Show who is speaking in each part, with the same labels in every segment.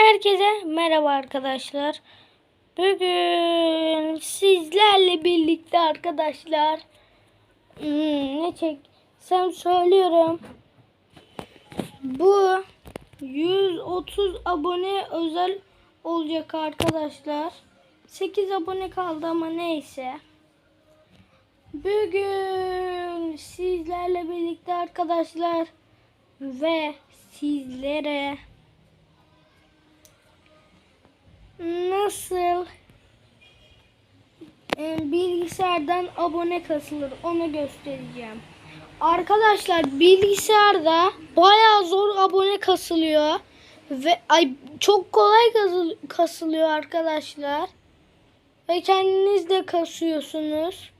Speaker 1: Herkese merhaba arkadaşlar. Bugün sizlerle birlikte arkadaşlar hmm, ne çeksem söylüyorum. Bu 130 abone özel olacak arkadaşlar. 8 abone kaldı ama neyse. Bugün sizlerle birlikte arkadaşlar ve sizlere nasıl e, bilgisayardan abone kasılır onu göstereceğim. Arkadaşlar bilgisayarda bayağı zor abone kasılıyor ve ay çok kolay kasıl- kasılıyor arkadaşlar. Ve kendiniz de kasıyorsunuz.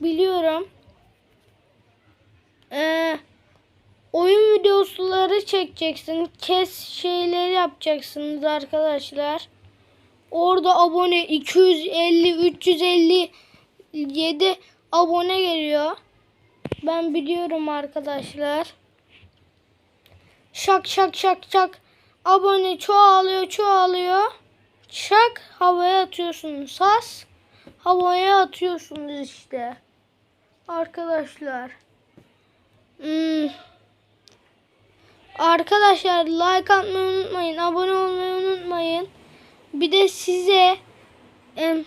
Speaker 1: Biliyorum. Ee, oyun videoları çekeceksin. Kes şeyleri yapacaksınız arkadaşlar. Orada abone 250 357 abone geliyor. Ben biliyorum arkadaşlar. Şak şak şak şak abone çoğalıyor çoğalıyor. Şak havaya atıyorsunuz. Sas havaya atıyorsunuz işte. Arkadaşlar. Hmm. Arkadaşlar like atmayı unutmayın. Abone olmayı unutmayın. Bir de size em,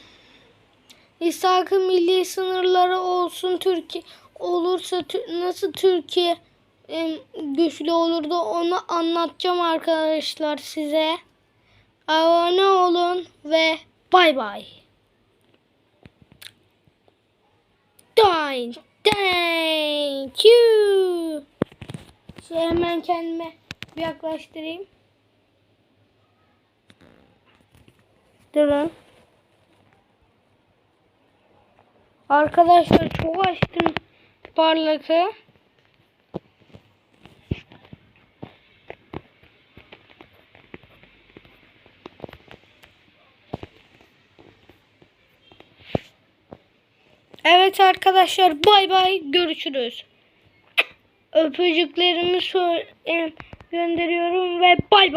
Speaker 1: İshak'ın milli sınırları olsun Türkiye olursa nasıl Türkiye em, güçlü olurdu onu anlatacağım arkadaşlar size. Abone olun ve bay bay. Thank thank you. Şey hemen kendime bir yaklaştırayım. Durun. Arkadaşlar çok açtım parlakı. Evet arkadaşlar bay bay görüşürüz. Öpücüklerimi gönderiyorum ve bay bay.